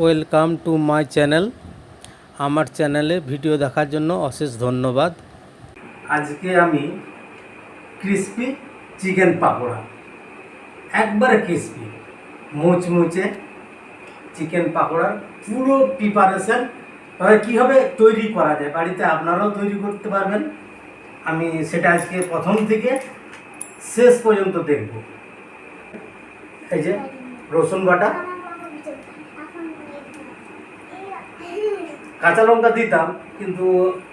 Welcome to my channel. আমার চ্যানেলে video দেখার জন্য অশেষ ধন্যবাদ। আজকে আমি ক্রিসপি চিকেন পাকোড়া একবারে ক্রিসপি, মুচমুচে চিকেন পাকোড়ার পুরো প্রিপারেশন তবে কীভাবে তৈরি করা যায়। বাড়িতে আপনারাও তৈরি করতে পারবেন। আমি সেটা আজকে প্রথম থেকে শেষ পর্যন্ত দেখব। এই যে রসুন বাটা কাঁচা লঙ্কা দিতাম, কিন্তু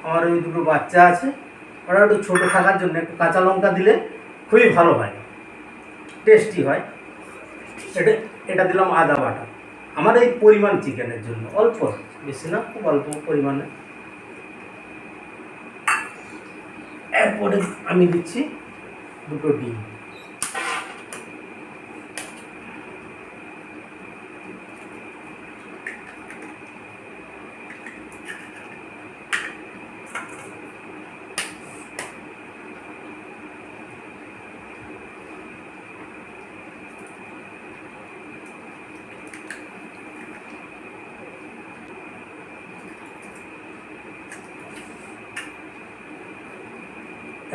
আমার ওই দুটো বাচ্চা আছে, ওরা একটু ছোটো থাকার জন্য একটু কাঁচা লঙ্কা দিলে খুবই ভালো হয় টেস্টি হয়। এটা এটা দিলাম আদা বাটা। আমার এই পরিমাণ চিকেনের জন্য, অল্প, বেশি না, খুব অল্প পরিমাণে। এরপরে আমি দিচ্ছি দুটো ডিম।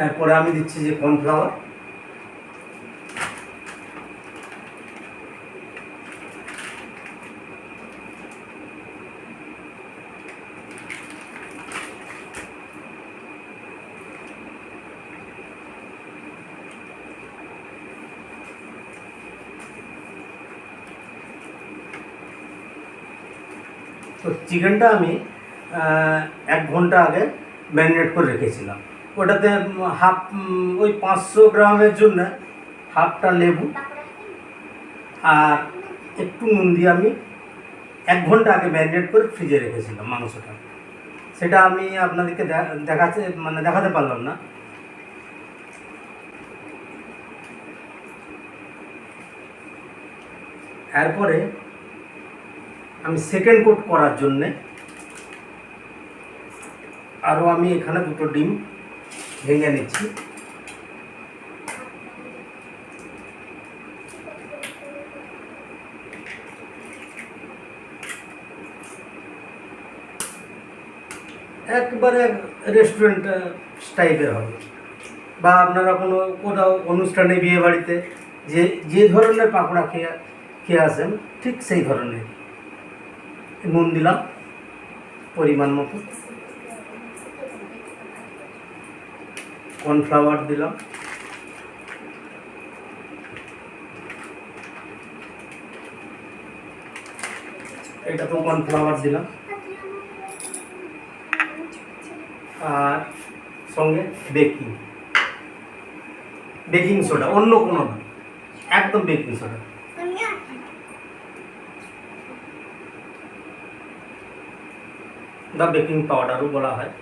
তারপরে আমি দিচ্ছি যে কর্নফ্লাওয়ার। তো চিকেনটা আমি এক ঘণ্টা আগে ম্যারিনেট করে রেখেছিলাম। ওটাতে হাফ ওই পাঁচশো গ্রামের জন্য হাফটা লেবু আর একটু নুন দিয়ে আমি এক ঘণ্টা আগে ম্যারিনেট করে ফ্রিজে রেখেছিলাম মাংসটা। সেটা আমি আপনাদেরকে দেখাতে মানে দেখাতে পারলাম না। এরপরে আমি সেকেন্ড কোট করার জন্যে আরও আমি এখানে দুটো ডিম ভেঙে নিচ্ছি। একবারে রেস্টুরেন্ট টাইপের হবে। বা আপনারা কোনো, কোথাও অনুষ্ঠানে বিয়ে বাড়িতে যে যে ধরনের পাকোড়া খেয়ে খেয়ে আসেন, ঠিক সেই ধরনের। নুন দিলাম, পরিমাণ মতো। কর্নফ্লাওয়ার দিলাম। এটা তো কর্নফ্লাওয়ার দিলাম। আর সঙ্গে বেকিং। বেকিং সোডা, অন্য কোনো না। একদম বেকিং সোডা। বা বেকিং পাউডারও বলা হয়।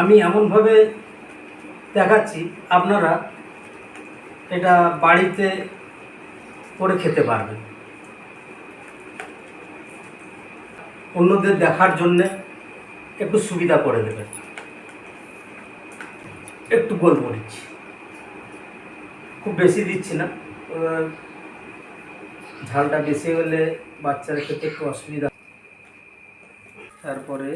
আমি এমনভাবে দেখাচ্ছি, আপনারা এটা বাড়িতে করে খেতে পারবেন। অন্যদের দেখার জন্যে একটু সুবিধা করে দেবেন। একটু গোলমরিচ খুব বেশি দিচ্ছি না। ঝালটা বেশি হলে বাচ্চারা খেতে একটু অসুবিধা। তারপরে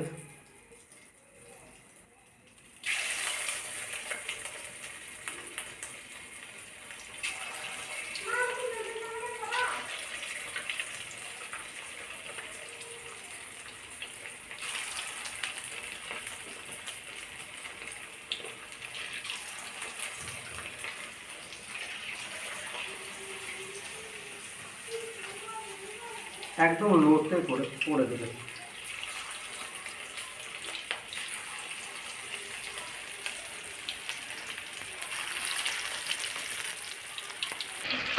একদম লোডতে করে করে দেবে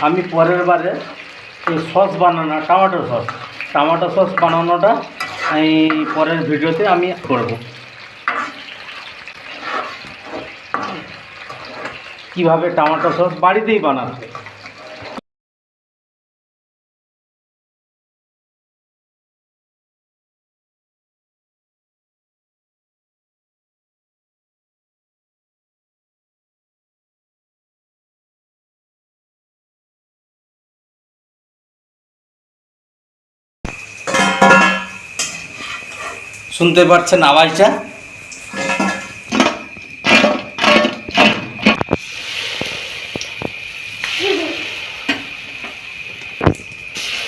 আমি পরের বারে সস বানানো, টমেটো সস টমেটো সস বানানোটা আমি পরের ভিডিওতে আমি করব। কীভাবে টমেটো সস বাড়িতেই বানাতে শুনতে পাচ্ছেন আওয়াজটা?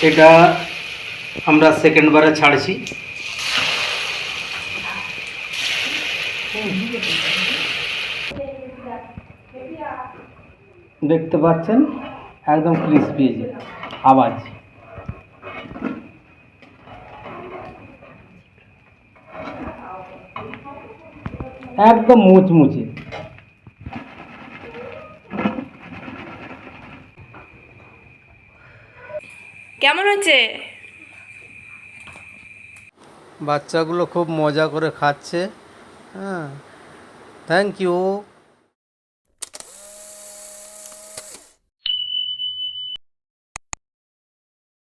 এটা আমরা সেকেন্ড বারে ছাড়ছি। দেখতে পাচ্ছেন? একদম ক্রিস্পি আওয়াজ। একদম মুচমুচে। কেমন হচ্ছে? বাচ্চাগুলো খুব মজা করে খাচ্ছে। হ্যাঁ থ্যাংক ইউ